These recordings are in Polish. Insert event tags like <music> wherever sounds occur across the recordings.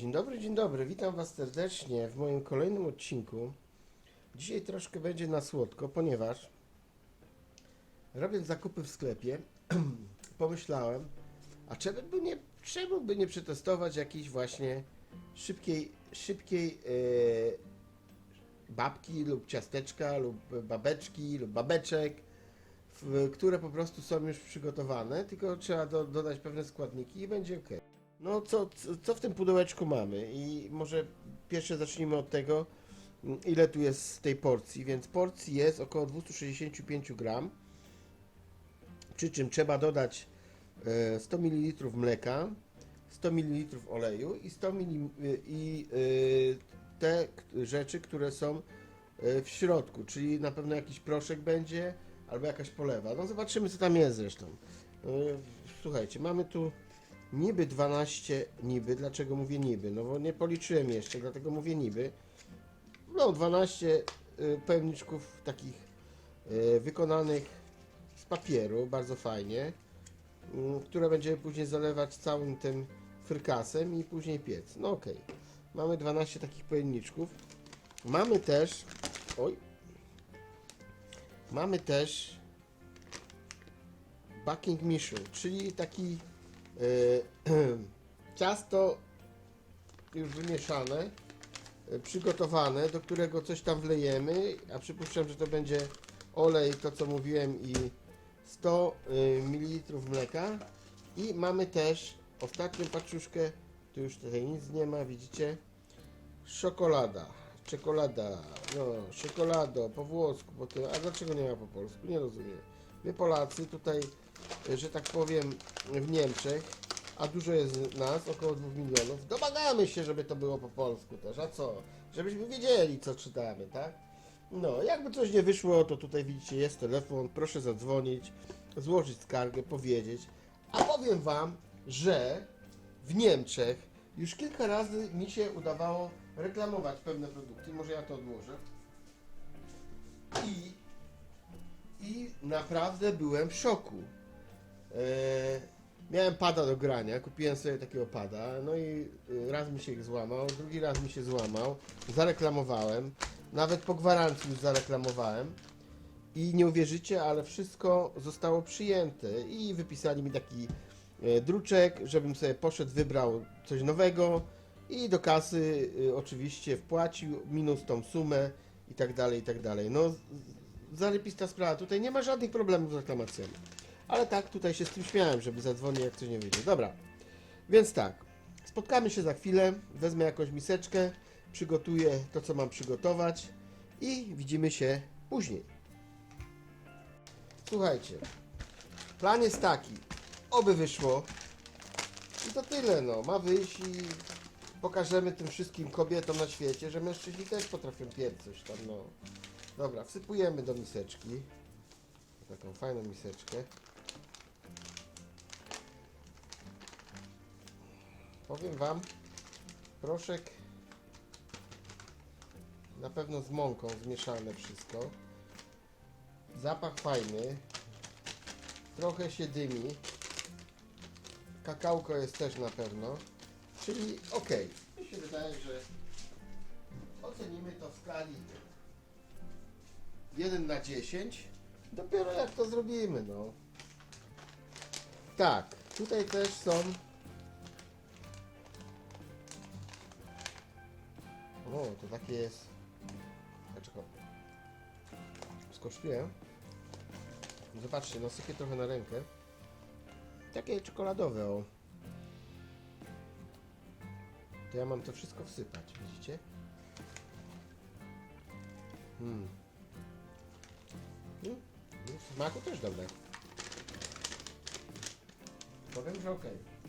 Dzień dobry, dzień dobry. Witam Was serdecznie w moim kolejnym odcinku. Dzisiaj troszkę będzie na słodko, ponieważ robiąc zakupy w sklepie, <clears throat> pomyślałem, a czemu by nie, czemu by nie przetestować jakiejś właśnie szybkiej, szybkiej e, babki lub ciasteczka lub babeczki lub babeczek, w, które po prostu są już przygotowane, tylko trzeba do, dodać pewne składniki i będzie ok. No co, co, w tym pudełeczku mamy? I może pierwsze zacznijmy od tego, mm, ile tu jest tej porcji. Więc porcji jest około 265 gram. Przy czym trzeba dodać e, 100 ml mleka, 100 ml oleju i 100 ml i e, te rzeczy, które są e, w środku, czyli na pewno jakiś proszek będzie albo jakaś polewa. No zobaczymy co tam jest zresztą. E, Słuchajcie, mamy tu niby 12 niby. Dlaczego mówię niby? No bo nie policzyłem jeszcze, dlatego mówię niby. No 12 y, pojemniczków takich y, wykonanych z papieru, bardzo fajnie, y, które będziemy później zalewać całym tym frykasem i później piec. No okej. Mamy 12 takich pojemniczków. Mamy też oj mamy też baking mission, czyli taki <clears throat> ciasto już wymieszane, e, przygotowane, do którego coś tam wlejemy, a przypuszczam, że to będzie olej, to co mówiłem i 100 ml mleka. I mamy też ostatnią paczuszkę, tu już tutaj nic nie ma, widzicie, czekolada, czekolada, no, czekolado, po włosku, po tym, a dlaczego nie ma po polsku, nie rozumiem. My Polacy tutaj, e, że tak powiem, w Niemczech, a dużo jest nas, około 2 milionów, domagamy się, żeby to było po polsku też, a co? Żebyśmy wiedzieli, co czytamy, tak? No, jakby coś nie wyszło, to tutaj widzicie, jest telefon, proszę zadzwonić, złożyć skargę, powiedzieć. A powiem Wam, że w Niemczech już kilka razy mi się udawało reklamować pewne produkty, może ja to odłożę. I, i naprawdę byłem w szoku. E, miałem pada do grania, kupiłem sobie takiego pada, no i y, raz mi się ich złamał, drugi raz mi się złamał, zareklamowałem, nawet po gwarancji już zareklamowałem i nie uwierzycie, ale wszystko zostało przyjęte i wypisali mi taki e, druczek, żebym sobie poszedł, wybrał coś nowego i do kasy y, oczywiście wpłacił minus tą sumę i tak dalej, i tak dalej. No, zarybista sprawa, tutaj nie ma żadnych problemów z reklamacjami. Ale tak, tutaj się z tym śmiałem, żeby zadzwonić, jak coś nie wyjdzie. Dobra, więc tak, spotkamy się za chwilę, wezmę jakąś miseczkę, przygotuję to, co mam przygotować i widzimy się później. Słuchajcie, plan jest taki, oby wyszło i to tyle, no, ma wyjść i pokażemy tym wszystkim kobietom na świecie, że mężczyźni też potrafią piec coś tam, no. Dobra, wsypujemy do miseczki. Taką fajną miseczkę. Powiem Wam, proszek na pewno z mąką zmieszane wszystko. Zapach fajny. Trochę się dymi. Kakałko jest też na pewno. Czyli ok. Mi się wydaje, że ocenimy to w skali 1 na 10. Dopiero jak to zrobimy, no. Tak, tutaj też są. O, to takie jest. Dlaczego? Skosztuję. Zobaczcie, nasypię trochę na rękę. Takie czekoladowe, o. To ja mam to wszystko wsypać, widzicie? Hmm. Hmm. no, W smaku też dobre. Powiem, że okej.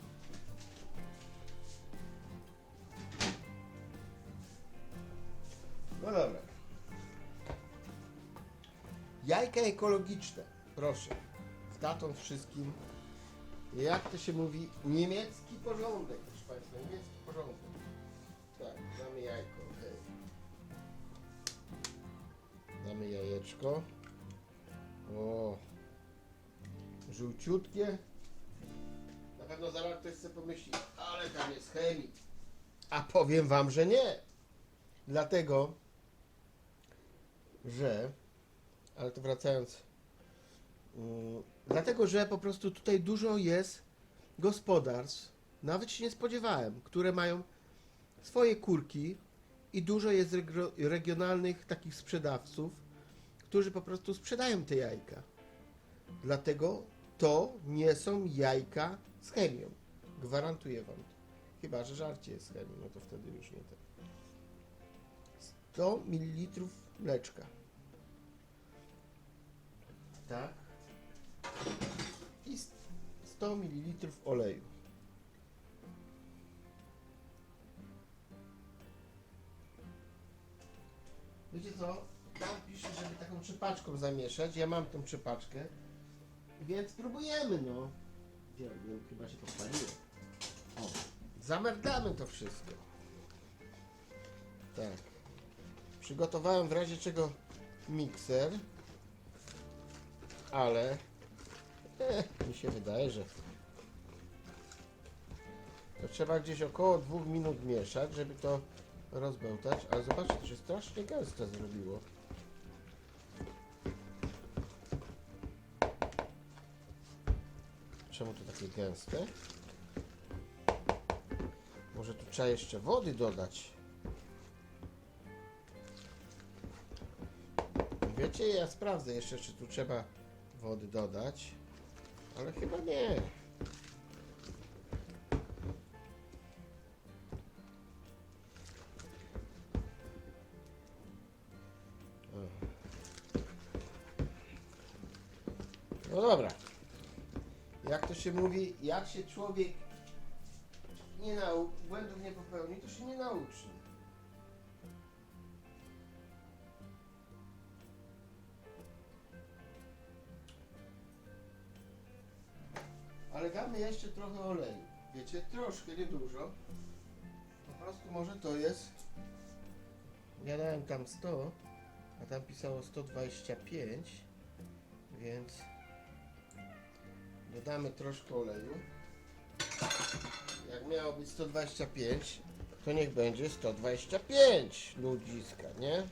No dobra. Jajka ekologiczne. Proszę. Z datą wszystkim. Jak to się mówi? Niemiecki porządek, proszę Państwa. Niemiecki porządek. Tak, damy jajko, okej. Damy jajeczko. O. Żółciutkie. Na pewno zaraz ktoś sobie pomyśli, ale tam jest chemik. A powiem wam, że nie. Dlatego, że, ale to wracając, mm, dlatego, że po prostu tutaj dużo jest gospodarstw, nawet się nie spodziewałem, które mają swoje kurki i dużo jest regionalnych takich sprzedawców, którzy po prostu sprzedają te jajka. Dlatego to nie są jajka z chemią. Gwarantuję wam. Chyba, że żarcie jest chemią, no to wtedy już nie tak. 100 ml mleczka. Tak. I 100 ml oleju. Wiecie co? Tam pisze, żeby taką trzepaczką zamieszać. Ja mam tą trzepaczkę. Więc próbujemy, no. Gdzie? No, chyba się podpaliło. O. Zamerdamy to wszystko. Tak. Przygotowałem w razie czego mikser. Ale eh, mi się wydaje, że to trzeba gdzieś około dwóch minut mieszać, żeby to rozbełtać. Ale zobaczcie, to się strasznie gęste zrobiło. Czemu to takie gęste? Może tu trzeba jeszcze wody dodać. Wiecie, ja sprawdzę jeszcze, czy tu trzeba wody dodać, ale chyba nie. No dobra. Jak to się mówi, jak się człowiek nie nau- błędów nie popełni, to się nie nauczy. Damy jeszcze trochę oleju. Wiecie, troszkę, nie dużo. Po prostu może to jest. Ja dałem tam 100, a tam pisało 125, więc dodamy troszkę oleju. Jak miało być 125, to niech będzie 125 ludziska, nie?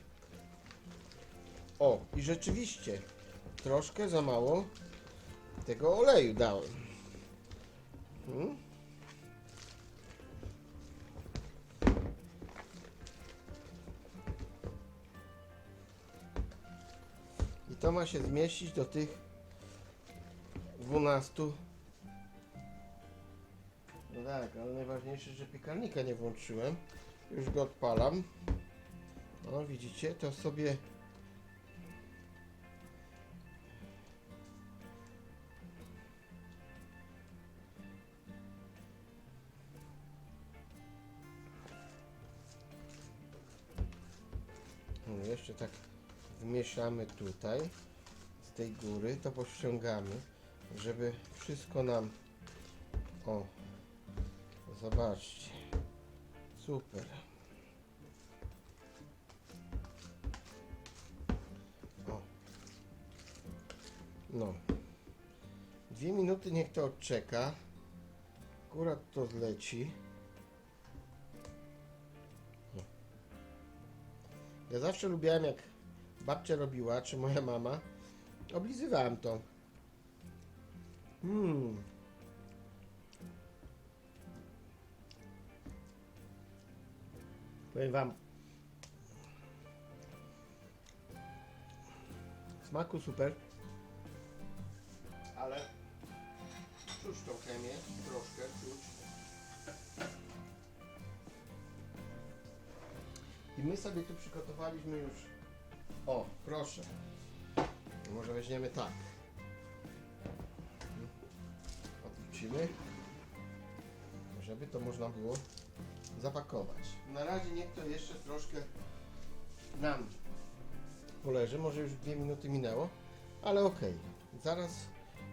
O, i rzeczywiście troszkę za mało tego oleju dałem. I to ma się zmieścić do tych 12 no tak, ale najważniejsze, że piekarnika nie włączyłem. Już go odpalam. No widzicie, to sobie jeszcze tak wmieszamy tutaj z tej góry, to pościągamy, żeby wszystko nam o zobaczcie super. O. No. Dwie minuty niech to odczeka. Akurat to zleci ja zawsze lubiłem jak babcia robiła, czy moja mama oblizywałem to Mmm. Powiem wam. Smaku super. Ale czuć tą chemię, troszkę czuć. I my sobie tu przygotowaliśmy już. O, proszę. Może weźmiemy tak. Odwrócimy. Żeby to można było zapakować. Na razie niech to jeszcze troszkę nam poleży. Może już dwie minuty minęło, ale okej. Zaraz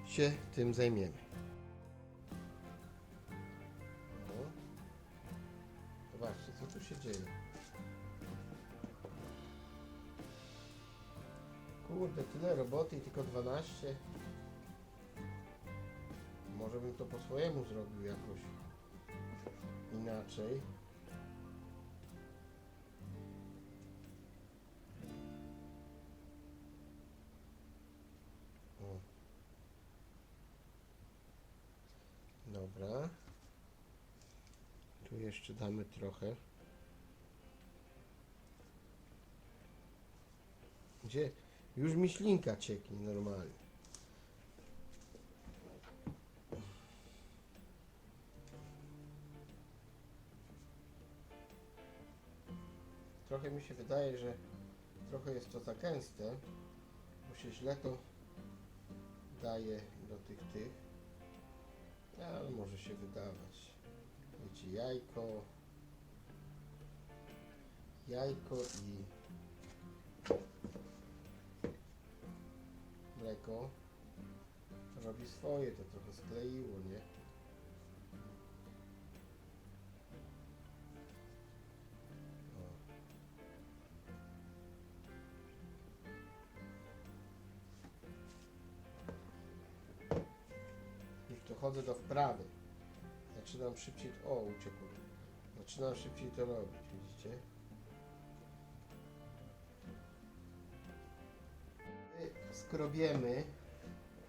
się tym zajmiemy. Zobaczcie, co tu się dzieje. Kurde, tyle roboty i tylko 12. Może bym to po swojemu zrobił jakoś inaczej. Dobra. Tu jeszcze damy trochę. Gdzie? Już mi ślinka cieknie normalnie. Trochę mi się wydaje, że trochę jest to za gęste, bo się źle to daje do tych tych. Ale może się wydawać. Wiecie, jajko, jajko i mleko robi swoje, to trochę skleiło, nie? Już dochodzę do wprawy. Zaczynam szybciej. O, uciekł. Zaczynam szybciej to robić, widzicie? Skrobiemy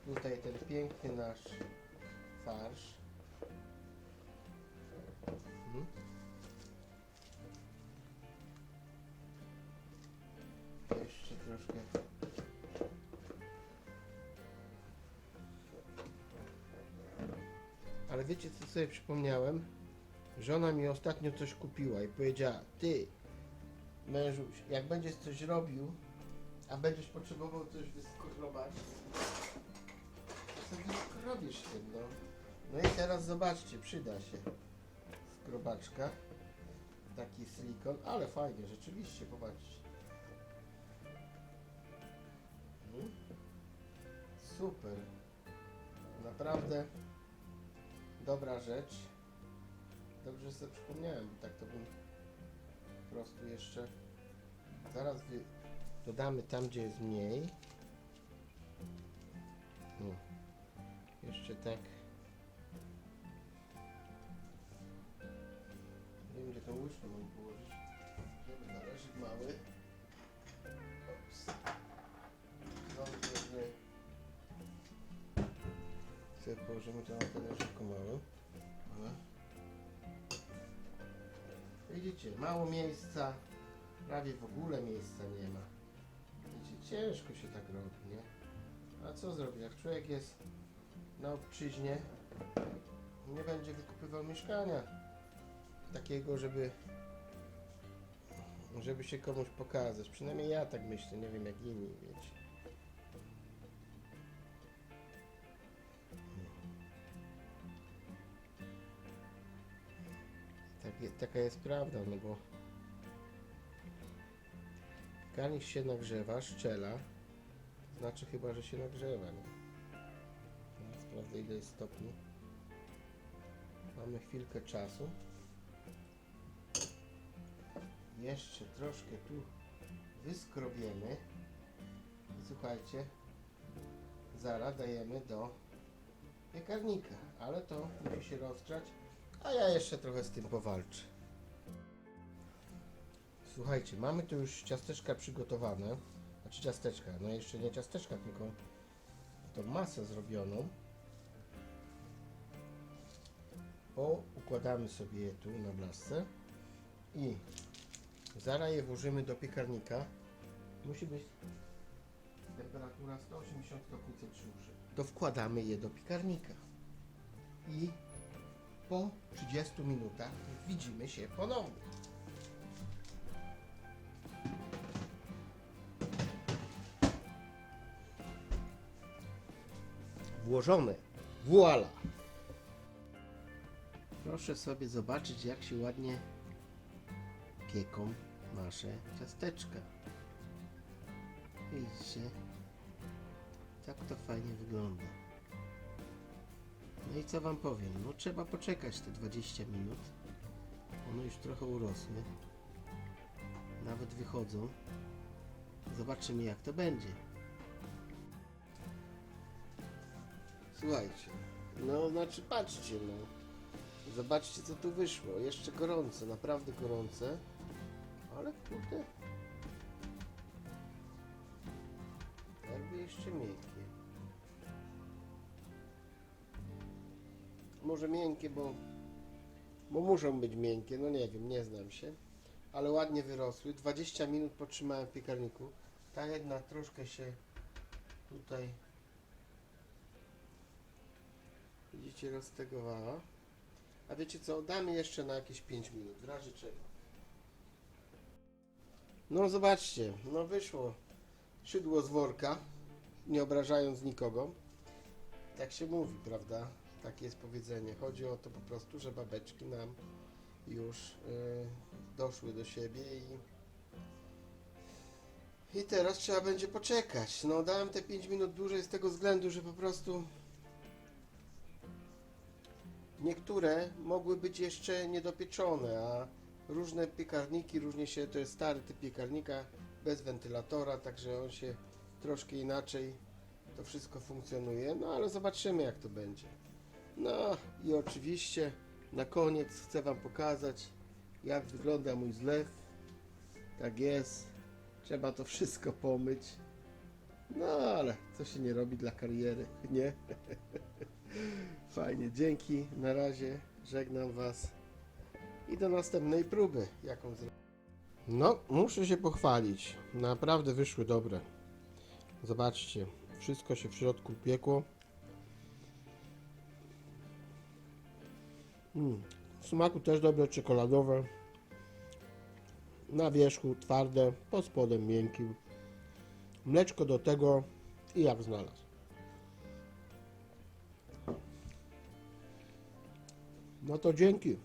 tutaj ten piękny nasz farsz. Mhm. Jeszcze troszkę. Ale wiecie co sobie przypomniałem? Żona mi ostatnio coś kupiła i powiedziała, ty mężuś, jak będziesz coś robił, a będziesz potrzebował coś wyskrobać, to sobie skrobisz tym, no. No i teraz zobaczcie, przyda się skrobaczka, taki silikon, ale fajnie, rzeczywiście, popatrzcie. Mhm. Super. Naprawdę dobra rzecz. Dobrze sobie przypomniałem, tak to bym po prostu jeszcze zaraz wy... dodamy tam, gdzie jest mniej. No. Jeszcze tak. Nie wiem, gdzie tą łyżkę mam położyć. Żeby talerzyk mały. Ops. Znowu położymy to na talerzyku małym. Widzicie, mało miejsca, prawie w ogóle miejsca nie ma. Ciężko się tak robi, nie? A co zrobić, jak człowiek jest na obczyźnie, nie będzie wykupywał mieszkania takiego, żeby żeby się komuś pokazać. Przynajmniej ja tak myślę, nie wiem jak inni, wiecie. Tak, taka jest prawda, no bo garnik się nagrzewa, szczela, znaczy chyba, że się nagrzewa? Teraz sprawdzę ile jest stopni. Mamy chwilkę czasu. Jeszcze troszkę tu wyskrobiemy. Słuchajcie, zaraz dajemy do piekarnika, ale to musi się rozgrzać, a ja jeszcze trochę z tym powalczę. Słuchajcie, mamy tu już ciasteczka przygotowane, znaczy ciasteczka, no jeszcze nie ciasteczka, tylko tą masę zrobioną. O, układamy sobie je tu na blasce i zaraz je włożymy do piekarnika. Musi być temperatura 180 stopni Celsjusza. To wkładamy je do piekarnika i po 30 minutach widzimy się ponownie. Włożone. Voila! Proszę sobie zobaczyć, jak się ładnie pieką nasze ciasteczka. Widzicie? Tak to fajnie wygląda. No i co wam powiem? No trzeba poczekać te 20 minut. One już trochę urosły. Nawet wychodzą. Zobaczymy jak to będzie. Słuchajcie. No znaczy patrzcie no. Zobaczcie co tu wyszło. Jeszcze gorące, naprawdę gorące. Ale kurde. Jakby jeszcze miękkie. Może miękkie, bo bo muszą być miękkie, no nie wiem, nie znam się, ale ładnie wyrosły. 20 minut potrzymałem w piekarniku. Ta jedna troszkę się tutaj widzicie roztegowała. A wiecie co, damy jeszcze na jakieś 5 minut, w razie czego. No zobaczcie, no wyszło szydło z worka, nie obrażając nikogo. Tak się mówi, prawda? Takie jest powiedzenie. Chodzi o to po prostu, że babeczki nam już y, doszły do siebie i i teraz trzeba będzie poczekać. No dałem te 5 minut dłużej z tego względu, że po prostu niektóre mogły być jeszcze niedopieczone, a różne piekarniki, różnie się, to jest stary typ piekarnika bez wentylatora, także on się troszkę inaczej to wszystko funkcjonuje, no ale zobaczymy jak to będzie. No i oczywiście na koniec chcę Wam pokazać jak wygląda mój zlew. Tak jest, trzeba to wszystko pomyć. No ale co się nie robi dla kariery, <laughs> nie? <laughs> Fajnie, dzięki, na razie, żegnam Was i do następnej próby, jaką zrobię. No, muszę się pochwalić, naprawdę wyszły dobre. Zobaczcie, wszystko się w środku piekło. Mm, w smaku też dobre, czekoladowe. Na wierzchu twarde, pod spodem miękki. Mleczko do tego i jak znalazł. No to dzięki.